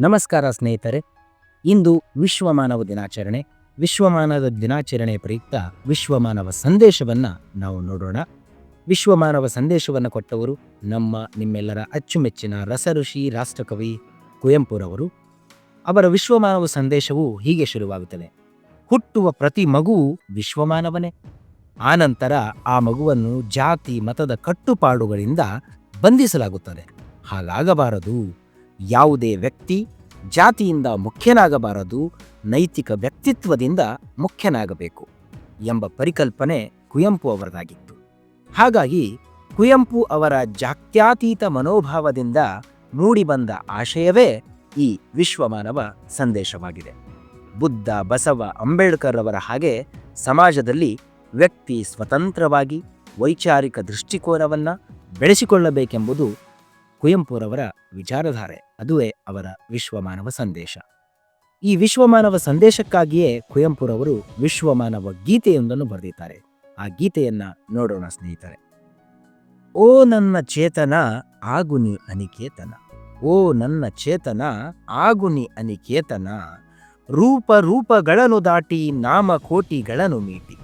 ನಮಸ್ಕಾರ ಸ್ನೇಹಿತರೆ. ಇಂದು ವಿಶ್ವ ಮಾನವ ದಿನಾಚರಣೆ. ವಿಶ್ವಮಾನದ ದಿನಾಚರಣೆ ಪ್ರಯುಕ್ತ ವಿಶ್ವಮಾನವ ಸಂದೇಶವನ್ನ ನಾವು ನೋಡೋಣ. ವಿಶ್ವಮಾನವ ಸಂದೇಶವನ್ನು ಕೊಟ್ಟವರು ನಮ್ಮ ನಿಮ್ಮೆಲ್ಲರ ಅಚ್ಚುಮೆಚ್ಚಿನ ರಸಋಷಿ ರಾಷ್ಟ್ರಕವಿ ಕುವೆಂಪುರವರು ಅವರ. ವಿಶ್ವಮಾನವ ಸಂದೇಶವು ಹೀಗೆ ಶುರುವಾಗುತ್ತದೆ. ಹುಟ್ಟುವ ಪ್ರತಿ ಮಗುವು ವಿಶ್ವಮಾನವನೇ. ಆನಂತರ ಆ ಮಗುವನ್ನು ಜಾತಿ, ಮತದ ಕಟ್ಟುಪಾಡುಗಳಿಂದ ಬಂಧಿಸಲಾಗುತ್ತದೆ. ಹಾಗಾಗಬಾರದು. ಯಾವುದೇ ವ್ಯಕ್ತಿ ಜಾತಿಯಿಂದ ಮುಖ್ಯನಾಗಬಾರದು, ನೈತಿಕ ವ್ಯಕ್ತಿತ್ವದಿಂದ ಮುಖ್ಯನಾಗಬೇಕು ಎಂಬ ಪರಿಕಲ್ಪನೆ ಕುವೆಂಪು ಅವರದಾಗಿತ್ತು. ಹಾಗಾಗಿ ಕುವೆಂಪು ಅವರ ಜಾತ್ಯಾತೀತ ಮನೋಭಾವದಿಂದ ಮೂಡಿಬಂದ ಆಶಯವೇ ಈ ವಿಶ್ವಮಾನವ ಸಂದೇಶವಾಗಿದೆ. ಬುದ್ಧ ಬಸವ ಅಂಬೇಡ್ಕರ್ ಅವರ ಹಾಗೆ ಸಮಾಜದಲ್ಲಿ ವ್ಯಕ್ತಿ ಸ್ವತಂತ್ರವಾಗಿ ವೈಚಾರಿಕ ದೃಷ್ಟಿಕೋನವನ್ನು ಬೆಳೆಸಿಕೊಳ್ಳಬೇಕೆಂಬುದು ಕುವೆಂಪುರವರ ವಿಚಾರಧಾರೆ, ಅದುವೇ ಅವರ ವಿಶ್ವಮಾನವ ಸಂದೇಶ. ಈ ವಿಶ್ವಮಾನವ ಸಂದೇಶಕ್ಕಾಗಿಯೇ ಕುವೆಂಪುರವರು ವಿಶ್ವಮಾನವ ಗೀತೆಯೊಂದನ್ನು ಬರೆದಿದ್ದಾರೆ. ಆ ಗೀತೆಯನ್ನ ನೋಡೋಣ ಸ್ನೇಹಿತರೆ. ಓ ನನ್ನ ಚೇತನ ಆಗುನಿ ಅನಿಕೇತನ. ಓ ನನ್ನ ಚೇತನ ಆಗುನಿ ಅನಿಕೇತನ. ರೂಪ ರೂಪಗಳನ್ನು ದಾಟಿ ನಾಮ ಕೋಟಿಗಳನ್ನು ಮೀಟಿ.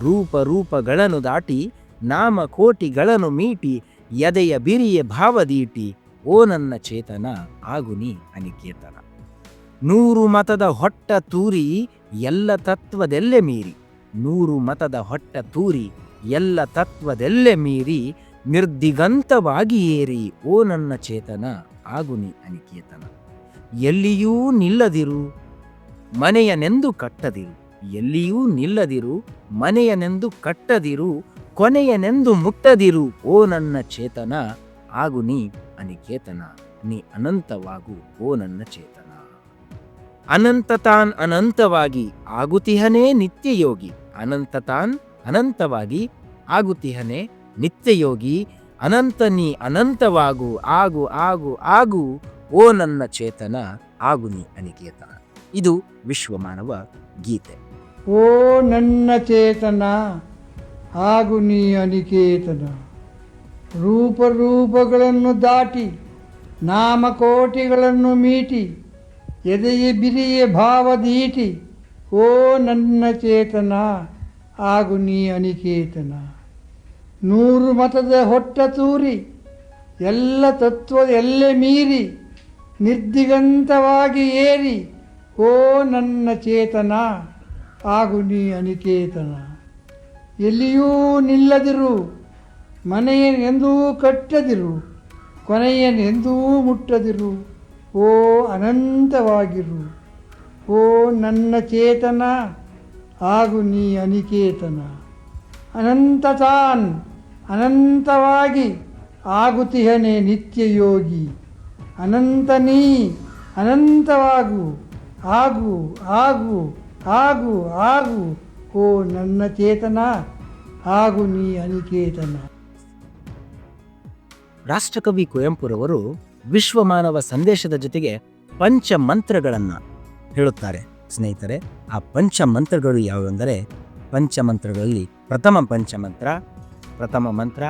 ರೂಪ ರೂಪಗಳನ್ನು ದಾಟಿ ನಾಮ ಕೋಟಿಗಳನ್ನು ಮೀಟಿ. ಎದೆಯ ಬಿರಿಯ ಭಾವದೀಟಿ, ಓ ನನ್ನ ಚೇತನ ಆಗುನಿ ಅನಿಕೇತನ. ನೂರು ಮತದ ಹೊಟ್ಟ ತೂರಿ, ಎಲ್ಲ ತತ್ವದೆಲ್ಲೆ ಮೀರಿ. ನೂರು ಮತದ ಹೊಟ್ಟ ತೂರಿ, ಎಲ್ಲ ತತ್ವದೆಲ್ಲೆ ಮೀರಿ. ನಿರ್ದಿಗಂತವಾಗಿ ಏರಿ, ಓ ನನ್ನ ಚೇತನ ಆಗುನಿ ಅನಿಕೇತನ. ಎಲ್ಲಿಯೂ ನಿಲ್ಲದಿರು, ಮನೆಯನೆಂದು ಕಟ್ಟದಿರು. ಎಲ್ಲಿಯೂ ನಿಲ್ಲದಿರು, ಮನೆಯನೆಂದು ಕಟ್ಟದಿರು ಕೊನೆಯನೆಂದು ಮುಟ್ಟದಿರು ಓ ನನ್ನ ಚೇತನ, ಆಗು ನೀ ಅನಿಕೇತನ, ನೀ ಅನಂತವಾಗು, ಓ ನನ್ನ ಚೇತನ. ಅನಂತತಾನ್ ಅನಂತವಾಗಿ ಆಗುತಿಹನೇ ನಿತ್ಯಯೋಗಿ ಅನಂತ ತಾನ್ ಅನಂತವಾಗಿ ಆಗುತಿಹನೇ ನಿತ್ಯಯೋಗಿ, ಅನಂತ ನೀ ಅನಂತವಾಗು, ಆಗು ಆಗು ಆಗು, ಓ ನನ್ನ ಚೇತನ, ಆಗು ನೀ ಅನಿಕೇತನ. ಇದು ವಿಶ್ವಮಾನವ ಗೀತೆ. ಓ ನನ್ನ ಚೇತನ ಹಾಗೂ ನೀ ಅನಿಕೇತನ ರೂಪರೂಪಗಳನ್ನು ದಾಟಿ, ನಾಮಕೋಟಿಗಳನ್ನು ಮೀಟಿ, ಎದೆಯ ಬಿರಿಯ ಭಾವದೀಟಿ ಓ ನನ್ನ ಚೇತನ ಹಾಗೂ ನೀ ಅನಿಕೇತನ ನೂರು ಮತದ ಹೊಟ್ಟ ತೂರಿ, ಎಲ್ಲ ತತ್ವದ ಎಲ್ಲೆ ಮೀರಿ, ನಿರ್ದಿಗಂತವಾಗಿ ಏರಿ, ಓ ನನ್ನ ಚೇತನ ಆಗುನಿ ಅನಿಕೇತನ ಎಲ್ಲಿಯೂ ನಿಲ್ಲದಿರು ಮನೆಯನೆಂದೂ ಕಟ್ಟದಿರು ಎಂದೂ ಮುಟ್ಟದಿರು. ಓ ಅನಂತವಾಗಿರು, ಓ ನನ್ನ ಚೇತನ ಆಗು ನೀ ಅನಿಕೇತನ. ಅನಂತತಾನ್, ಅನಂತವಾಗಿ ಆಗುತಿಹನೆ ನಿತ್ಯ ಯೋಗಿ ಅನಂತ ನೀ, ಅನಂತವಾಗು, ಆಗು ಆಗು ಆಗು ಆಗು. ಓ ನನ್ನ ಚೇತನ ಹಾಗೂ ನೀ ಅನಿಕೇತನ. ರಾಷ್ಟ್ರಕವಿ ಕುವೆಂಪುರವರು ವಿಶ್ವಮಾನವ ಸಂದೇಶದ ಜೊತೆಗೆ ಪಂಚ ಮಂತ್ರಗಳನ್ನು ಹೇಳುತ್ತಾರೆ. ಸ್ನೇಹಿತರೆ, ಆ ಪಂಚ ಮಂತ್ರಗಳು ಯಾವುವೆಂದರೆ ಪಂಚಮಂತ್ರಗಳಲ್ಲಿ ಪ್ರಥಮ ಪಂಚಮಂತ್ರ, ಪ್ರಥಮ ಮಂತ್ರ,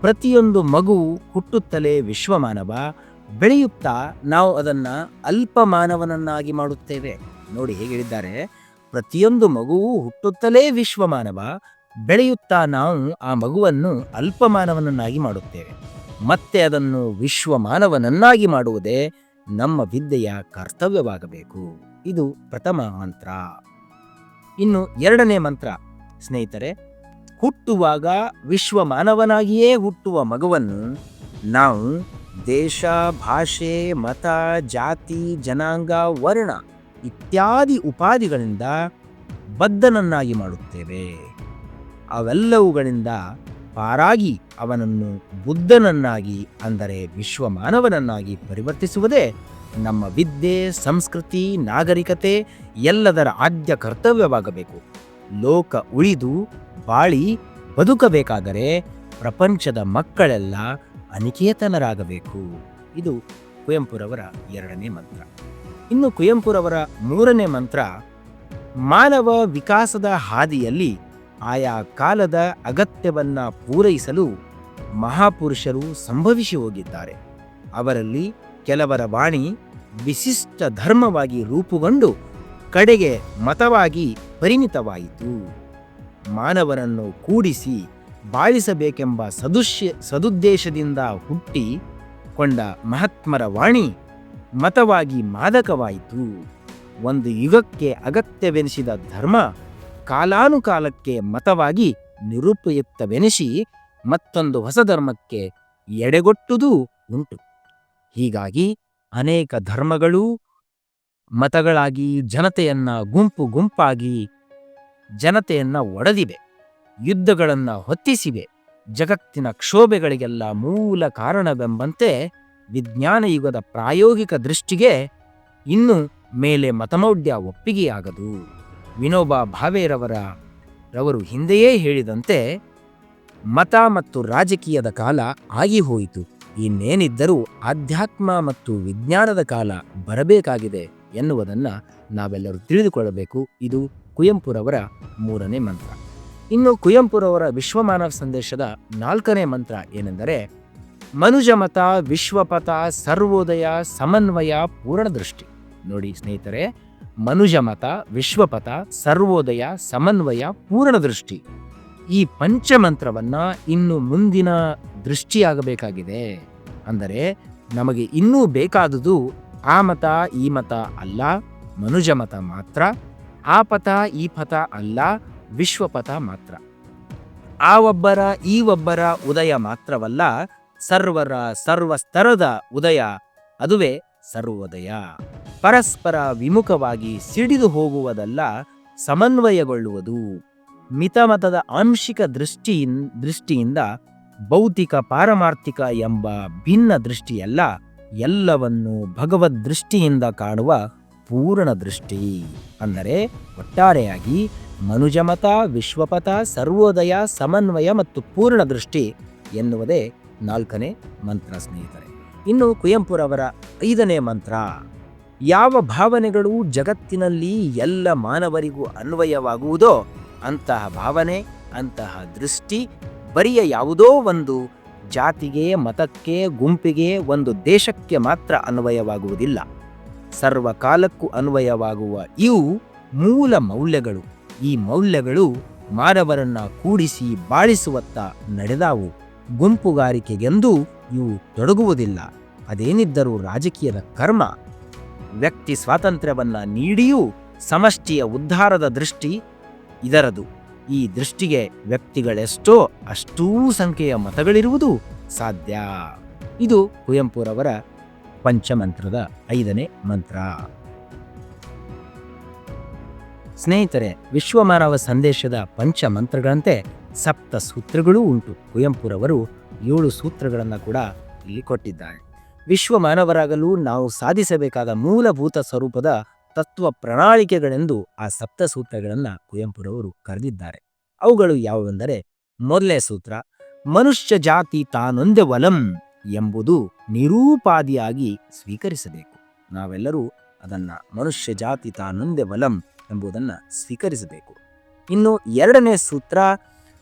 ಪ್ರತಿಯೊಂದು ಮಗು ಹುಟ್ಟುತ್ತಲೇ ವಿಶ್ವಮಾನವ ಬೆಳೆಯುತ್ತಾ ನಾವು ಅದನ್ನು ಅಲ್ಪಮಾನವನನ್ನಾಗಿ ಮಾಡುತ್ತೇವೆ. ನೋಡಿ ಹೇಗೆ ಹೇಳಿದ್ದಾರೆ. ಪ್ರತಿಯೊಂದು ಮಗುವು ಹುಟ್ಟುತ್ತಲೇ ವಿಶ್ವಮಾನವ, ಬೆಳೆಯುತ್ತಾ ನಾವು ಆ ಮಗುವನ್ನು ಅಲ್ಪಮಾನವನನ್ನಾಗಿ ಮಾಡುತ್ತೇವೆ. ಮತ್ತೆ ಅದನ್ನು ವಿಶ್ವಮಾನವನನ್ನಾಗಿ ಮಾಡುವುದೇ ನಮ್ಮ ವಿದ್ಯೆಯ ಕರ್ತವ್ಯವಾಗಬೇಕು. ಇದು ಪ್ರಥಮ ಮಂತ್ರ. ಇನ್ನು ಎರಡನೇ ಮಂತ್ರ. ಸ್ನೇಹಿತರೆ, ಹುಟ್ಟುವಾಗ ವಿಶ್ವಮಾನವನಾಗಿಯೇ ಹುಟ್ಟುವ ಮಗುವನ್ನು ನಾವು ದೇಶ, ಭಾಷೆ, ಮತ, ಜಾತಿ, ಜನಾಂಗ, ವರ್ಣ ಇತ್ಯಾದಿ ಉಪಾಧಿಗಳಿಂದ ಬದ್ಧನನ್ನಾಗಿ ಮಾಡುತ್ತೇವೆ. ಅವೆಲ್ಲವುಗಳಿಂದ ಪಾರಾಗಿ ಅವನನ್ನು ಬುದ್ಧನನ್ನಾಗಿ, ಅಂದರೆ ವಿಶ್ವಮಾನವನನ್ನಾಗಿ ಪರಿವರ್ತಿಸುವುದೇ ನಮ್ಮ ವಿದ್ಯೆ, ಸಂಸ್ಕೃತಿ, ನಾಗರಿಕತೆ ಎಲ್ಲದರ ಆದ್ಯ ಕರ್ತವ್ಯವಾಗಬೇಕು. ಲೋಕ ಉಳಿದು ಬಾಳಿ ಬದುಕಬೇಕಾದರೆ ಪ್ರಪಂಚದ ಮಕ್ಕಳೆಲ್ಲ ಅನಿಕೇತನರಾಗಬೇಕು. ಇದು ಕುವೆಂಪುರವರ ಎರಡನೇ ಮಂತ್ರ. ಇನ್ನು ಕುವೆಂಪುರವರ ಮೂರನೇ ಮಂತ್ರ, ಮಾನವ ವಿಕಾಸದ ಹಾದಿಯಲ್ಲಿ ಆಯಾ ಕಾಲದ ಅಗತ್ಯವನ್ನು ಪೂರೈಸಲು ಮಹಾಪುರುಷರು ಸಂಭವಿಸಿ ಹೋಗಿದ್ದಾರೆ. ಅವರಲ್ಲಿ ಕೆಲವರ ವಾಣಿ ವಿಶಿಷ್ಟ ಧರ್ಮವಾಗಿ ರೂಪುಗೊಂಡು ಕಡೆಗೆ ಮತವಾಗಿ ಪರಿಣಿತವಾಯಿತು. ಮಾನವರನ್ನು ಕೂಡಿಸಿ ಬಾಳಿಸಬೇಕೆಂಬ ಸದುಶ್ಯ ಸದುದ್ದೇಶದಿಂದ ಹುಟ್ಟಿ ಕೊಂಡ ಮಹಾತ್ಮರ ವಾಣಿ ಮತವಾಗಿ ಮಾದಕವಾಯಿತು. ಒಂದು ಯುಗಕ್ಕೆ ಅಗತ್ಯವೆನಿಸಿದ ಧರ್ಮ ಕಾಲಾನುಕಾಲಕ್ಕೆ ಮತವಾಗಿ ನಿರುಪಯುಕ್ತವೆನಿಸಿ ಮತ್ತೊಂದು ಹೊಸ ಧರ್ಮಕ್ಕೆ ಎಡೆಗೊಟ್ಟುದೂ ಉಂಟು. ಹೀಗಾಗಿ ಅನೇಕ ಧರ್ಮಗಳು ಮತಗಳಾಗಿ ಜನತೆಯನ್ನ ಗುಂಪು ಗುಂಪಾಗಿ ಜನತೆಯನ್ನ ಒಡೆದಿವೆ. ಯುದ್ಧಗಳನ್ನು ಹೊತ್ತಿಸಿವೆ. ಜಗತ್ತಿನ ಕ್ಷೋಭೆಗಳಿಗೆಲ್ಲ ಮೂಲ ಕಾರಣವೆಂಬಂತೆ ವಿಜ್ಞಾನ ಯುಗದ ಪ್ರಾಯೋಗಿಕ ದೃಷ್ಟಿಗೆ ಇನ್ನು ಮೇಲೆ ಮತಮೌಢ್ಯ ಒಪ್ಪಿಗೆಯಾಗದು. ವಿನೋಬಾ ಭಾವೆರವರ ರವರು ಹಿಂದೆಯೇ ಹೇಳಿದಂತೆ ಮತ ಮತ್ತು ರಾಜಕೀಯದ ಕಾಲ ಆಗಿಹೋಯಿತು. ಇನ್ನೇನಿದ್ದರೂ ಆಧ್ಯಾತ್ಮ ಮತ್ತು ವಿಜ್ಞಾನದ ಕಾಲ ಬರಬೇಕಾಗಿದೆ ಎನ್ನುವುದನ್ನು ನಾವೆಲ್ಲರೂ ತಿಳಿದುಕೊಳ್ಳಬೇಕು. ಇದು ಕುವೆಂಪುರವರ ಮೂರನೇ ಮಂತ್ರ. ಇನ್ನು ಕುವೆಂಪುರವರ ವಿಶ್ವಮಾನವ ಸಂದೇಶದ ನಾಲ್ಕನೇ ಮಂತ್ರ ಏನೆಂದರೆ ಮನುಜ ಮತ ವಿಶ್ವಪಥ, ಸರ್ವೋದಯ, ಸಮನ್ವಯ, ಪೂರ್ಣದೃಷ್ಟಿ. ನೋಡಿ ಸ್ನೇಹಿತರೆ, ಮನುಜಮತ, ವಿಶ್ವಪಥ, ಸರ್ವೋದಯ, ಸಮನ್ವಯ, ಪೂರ್ಣದೃಷ್ಟಿ. ಈ ಪಂಚಮಂತ್ರವನ್ನ ಇನ್ನು ಮುಂದಿನ ದೃಷ್ಟಿಯಾಗಬೇಕಾಗಿದೆ. ಅಂದರೆ ನಮಗೆ ಇನ್ನೂ ಬೇಕಾದುದು ಆ ಮತ, ಈ ಮತ ಅಲ್ಲ ಮನುಜ ಮತ ಮಾತ್ರ, ಆ ಪಥ, ಈ ಪಥ ಅಲ್ಲ, ವಿಶ್ವಪಥ ಮಾತ್ರ. ಆ ಒಬ್ಬರ, ಈ ಒಬ್ಬರ ಉದಯ ಮಾತ್ರವಲ್ಲ ಸರ್ವರ ಸರ್ವಸ್ತರದ ಉದಯ, ಅದುವೇ ಸರ್ವೋದಯ. ಪರಸ್ಪರ ವಿಮುಖವಾಗಿ ಸಿಡಿದು ಹೋಗುವುದಲ್ಲ, ಸಮನ್ವಯಗೊಳ್ಳುವುದು. ಮಿತಮತದ ಆಂಶಿಕ ದೃಷ್ಟಿಯಿನ್, ದೃಷ್ಟಿಯಿಂದ ಭೌತಿಕ ಪಾರಮಾರ್ಥಿಕ ಎಂಬ ಭಿನ್ನ ದೃಷ್ಟಿಯಲ್ಲ, ಎಲ್ಲವನ್ನು ಭಗವದ್ ದೃಷ್ಟಿಯಿಂದ ಕಾಣುವ ಪೂರ್ಣ ದೃಷ್ಟಿ. ಅಂದರೆ ಒಟ್ಟಾರೆಯಾಗಿ ಮನುಜಮತ, ವಿಶ್ವಪಥ, ಸರ್ವೋದಯ, ಸಮನ್ವಯ ಮತ್ತು ಪೂರ್ಣ ದೃಷ್ಟಿ ಎನ್ನುವುದೇ ನಾಲ್ಕನೇ ಮಂತ್ರ, ಸ್ನೇಹಿತರೆ. ಇನ್ನು ಕುವೆಂಪುರವರ ಐದನೇ ಮಂತ್ರ. ಯಾವ ಭಾವನೆಗಳು ಜಗತ್ತಿನಲ್ಲಿ ಎಲ್ಲ ಮಾನವರಿಗೂ ಅನ್ವಯವಾಗುವುದೋ ಅಂತಹ ಭಾವನೆ, ಅಂತಹ ದೃಷ್ಟಿ, ಬರಿಯ ಯಾವುದೋ ಒಂದು ಜಾತಿಗೆ, ಮತಕ್ಕೆ, ಗುಂಪಿಗೆ, ಒಂದು ದೇಶಕ್ಕೆ ಮಾತ್ರ ಅನ್ವಯವಾಗುವುದಿಲ್ಲ. ಸರ್ವಕಾಲಕ್ಕೂ ಅನ್ವಯವಾಗುವ ಇವು ಮೂಲ ಮೌಲ್ಯಗಳು. ಈ ಮೌಲ್ಯಗಳು ಮಾನವರನ್ನು ಕೂಡಿಸಿ ಬಾಳಿಸುವತ್ತ ನಡೆದಾವು. ಗುಂಪುಗಾರಿಕೆಗೆಂದೂ ಇವು ತೊಡಗುವುದಿಲ್ಲ. ಅದೇನಿದ್ದರೂ ರಾಜಕೀಯದ ಕರ್ಮ. ವ್ಯಕ್ತಿ ಸ್ವಾತಂತ್ರ್ಯವನ್ನ ನೀಡಿಯೂ ಸಮಷ್ಟಿಯ ಉದ್ಧಾರದ ದೃಷ್ಟಿ ಇದರದು. ಈ ದೃಷ್ಟಿಗೆ ವ್ಯಕ್ತಿಗಳೆಷ್ಟೋ ಅಷ್ಟೂ ಸಂಖ್ಯೆಯ ಮತಗಳಿರುವುದು ಸಾಧ್ಯ. ಇದು ಕುವೆಂಪುರವರ ಪಂಚಮಂತ್ರದ ಐದನೇ ಮಂತ್ರ. ಸ್ನೇಹಿತರೆ, ವಿಶ್ವಮಾನವ ಸಂದೇಶದ ಪಂಚಮಂತ್ರಗಳಂತೆ ಸಪ್ತ ಸೂತ್ರಗಳೂ ಉಂಟು. ಕುವೆಂಪುರವರು ಏಳು ಸೂತ್ರಗಳನ್ನು ಕೂಡ ಇಲ್ಲಿ ಕೊಟ್ಟಿದ್ದಾರೆ. ವಿಶ್ವ ಮಾನವರಾಗಲು ನಾವು ಸಾಧಿಸಬೇಕಾದ ಮೂಲಭೂತ ಸ್ವರೂಪದ ತತ್ವ ಪ್ರಣಾಳಿಕೆಗಳೆಂದು ಆ ಸಪ್ತ ಸೂತ್ರಗಳನ್ನು ಕುವೆಂಪುರವರು ಕರೆದಿದ್ದಾರೆ. ಅವುಗಳು ಯಾವುವೆಂದರೆ ಮೊದಲನೇ ಸೂತ್ರ, ಮನುಷ್ಯ ಜಾತಿ ತಾನೊಂದೆ ವಲಂ ಎಂಬುದು ನಿರೂಪಾದಿಯಾಗಿ ಸ್ವೀಕರಿಸಬೇಕು. ನಾವೆಲ್ಲರೂ ಅದನ್ನು ಮನುಷ್ಯ ಜಾತಿ ತಾನೊಂದೆ ವಲಂ ಎಂಬುದನ್ನು ಸ್ವೀಕರಿಸಬೇಕು. ಇನ್ನು ಎರಡನೇ ಸೂತ್ರ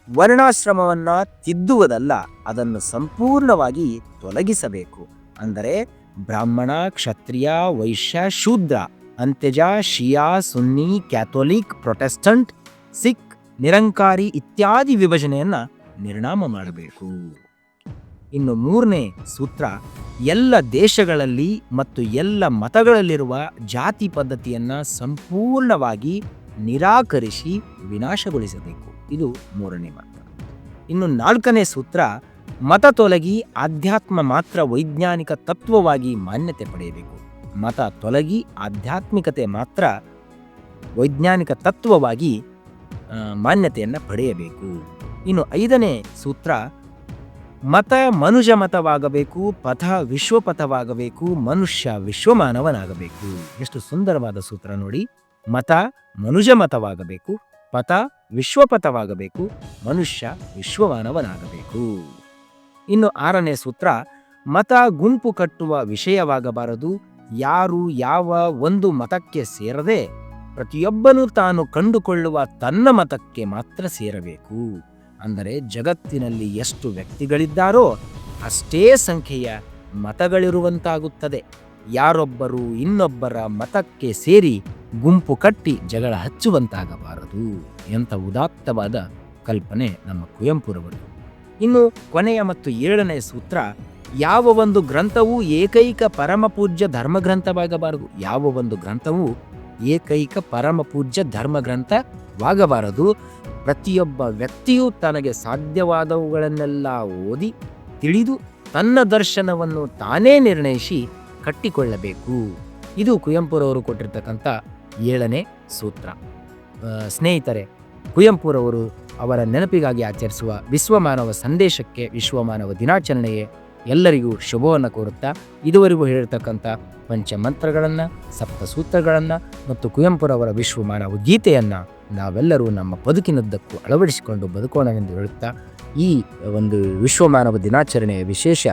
ವರ್ಣಾಶ್ರಮವನ್ನ ತಿದ್ದುವುದಲ್ಲ, ಅದನ್ನು ಸಂಪೂರ್ಣವಾಗಿ ತೊಲಗಿಸಬೇಕು. ಅಂದರೆ ಬ್ರಾಹ್ಮಣ, ಕ್ಷತ್ರಿಯ, ವೈಶ್ಯ, ಶೂದ್ರ, ಅಂತ್ಯಜ, ಶಿಯಾ, ಸುನ್ನಿ, ಕ್ಯಾಥೋಲಿಕ್, ಪ್ರೊಟೆಸ್ಟಂಟ್, ಸಿಖ್, ನಿರಂಕಾರಿ ಇತ್ಯಾದಿ ವಿಭಜನೆಯನ್ನು ನಿರ್ಣಾಮ ಮಾಡಬೇಕು. ಇನ್ನು ಮೂರನೇ ಸೂತ್ರ, ಎಲ್ಲ ದೇಶಗಳಲ್ಲಿ ಮತ್ತು ಎಲ್ಲ ಮತಗಳಲ್ಲಿರುವ ಜಾತಿ ಪದ್ಧತಿಯನ್ನು ಸಂಪೂರ್ಣವಾಗಿ ನಿರಾಕರಿಸಿ ವಿನಾಶಗೊಳಿಸಬೇಕು. ಇದು ಮೂರನೇ ಮಂತ್ರ ಇನ್ನು ನಾಲ್ಕನೇ ಸೂತ್ರ, ಮತ ತೊಲಗಿ ಆಧ್ಯಾತ್ಮ ಮಾತ್ರ ವೈಜ್ಞಾನಿಕ ತತ್ವವಾಗಿ ಮಾನ್ಯತೆ ಪಡೆಯಬೇಕು. ಮತ ತೊಲಗಿ ಆಧ್ಯಾತ್ಮಿಕತೆ ಮಾತ್ರ ವೈಜ್ಞಾನಿಕ ತತ್ವವಾಗಿ ಮಾನ್ಯತೆಯನ್ನು ಪಡೆಯಬೇಕು. ಇನ್ನು ಐದನೇ ಸೂತ್ರ, ಮತ ಮನುಜ ಮತವಾಗಬೇಕು, ಪಥ ವಿಶ್ವಪಥವಾಗಬೇಕು, ಮನುಷ್ಯ ವಿಶ್ವಮಾನವನಾಗಬೇಕು. ಎಷ್ಟು ಸುಂದರವಾದ ಸೂತ್ರ ನೋಡಿ. ಮತ ಮನುಜ ಮತವಾಗಬೇಕು ಪಥ ವಿಶ್ವಪಥವಾಗಬೇಕು, ಮನುಷ್ಯ ವಿಶ್ವಮಾನವನಾಗಬೇಕು. ಇನ್ನು ಆರನೇ ಸೂತ್ರ, ಮತ ಗುಂಪು ಕಟ್ಟುವ ವಿಷಯವಾಗಬಾರದು, ಯಾರು ಯಾವ ಒಂದು ಮತಕ್ಕೆ ಸೇರದೆ ಪ್ರತಿಯೊಬ್ಬನೂ ತಾನು ಕಂಡುಕೊಳ್ಳುವ ತನ್ನ ಮತಕ್ಕೆ ಮಾತ್ರ ಸೇರಬೇಕು. ಅಂದರೆ ಜಗತ್ತಿನಲ್ಲಿ ಎಷ್ಟು ವ್ಯಕ್ತಿಗಳಿದ್ದಾರೋ ಅಷ್ಟೇ ಸಂಖ್ಯೆಯ ಮತಗಳಿರುವಂತಾಗುತ್ತದೆ. ಯಾರೊಬ್ಬರು ಇನ್ನೊಬ್ಬರ ಮತಕ್ಕೆ ಸೇರಿ ಗುಂಪು ಕಟ್ಟಿ ಜಗಳ ಹಚ್ಚುವಂತಾಗಬಾರದು ಎಂಥ ಉದಾತ್ತವಾದ ಕಲ್ಪನೆ ನಮ್ಮ ಕುವೆಂಪುರವರು. ಇನ್ನು ಕೊನೆಯ ಮತ್ತು ಏಳನೇ ಸೂತ್ರ, ಯಾವ ಒಂದು ಗ್ರಂಥವೂ ಏಕೈಕ ಪರಮಪೂಜ್ಯ ಧರ್ಮಗ್ರಂಥವಾಗಬಾರದು. ಯಾವ ಒಂದು ಗ್ರಂಥವು ಏಕೈಕ ಪರಮಪೂಜ್ಯ ಧರ್ಮಗ್ರಂಥವಾಗಬಾರದು. ಪ್ರತಿಯೊಬ್ಬ ವ್ಯಕ್ತಿಯೂ ತನಗೆ ಸಾಧ್ಯವಾದವುಗಳನ್ನೆಲ್ಲ ಓದಿ ತಿಳಿದು ತನ್ನ ದರ್ಶನವನ್ನು ತಾನೇ ನಿರ್ಣಯಿಸಿ ಕಟ್ಟಿಕೊಳ್ಳಬೇಕು. ಇದು ಕುವೆಂಪುರವರು ಕೊಟ್ಟಿರ್ತಕ್ಕಂಥ ಏಳನೇ ಸೂತ್ರ. ಸ್ನೇಹಿತರೆ, ಕುವೆಂಪುರವರು ಅವರ ನೆನಪಿಗಾಗಿ ಆಚರಿಸುವ ವಿಶ್ವಮಾನವ ಸಂದೇಶಕ್ಕೆ ವಿಶ್ವಮಾನವ ದಿನಾಚರಣೆಯೇ ಎಲ್ಲರಿಗೂ ಶುಭವನ್ನು ಕೋರುತ್ತಾ, ಇದುವರೆಗೂ ಹೇಳಿರ್ತಕ್ಕಂಥ ಪಂಚಮಂತ್ರಗಳನ್ನು, ಸಪ್ತಸೂತ್ರಗಳನ್ನು ಮತ್ತು ಕುವೆಂಪುರವರ ವಿಶ್ವಮಾನವ ಗೀತೆಯನ್ನು ನಾವೆಲ್ಲರೂ ನಮ್ಮ ಬದುಕಿನದ್ದಕ್ಕೂ ಅಳವಡಿಸಿಕೊಂಡು ಬದುಕೋಣ ಎಂದು ಹೇಳುತ್ತಾ, ಈ ಒಂದು ವಿಶ್ವಮಾನವ ದಿನಾಚರಣೆಯ ವಿಶೇಷ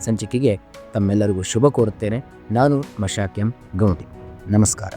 ಸಂಚಿಕೆಗೆ ತಮ್ಮೆಲ್ಲರಿಗೂ ಶುಭ ಕೋರುತ್ತೇನೆ. ನಾನು ಮಶಾಕ್ ಎಂ ಗೌಂಡಿ. ನಮಸ್ಕಾರ.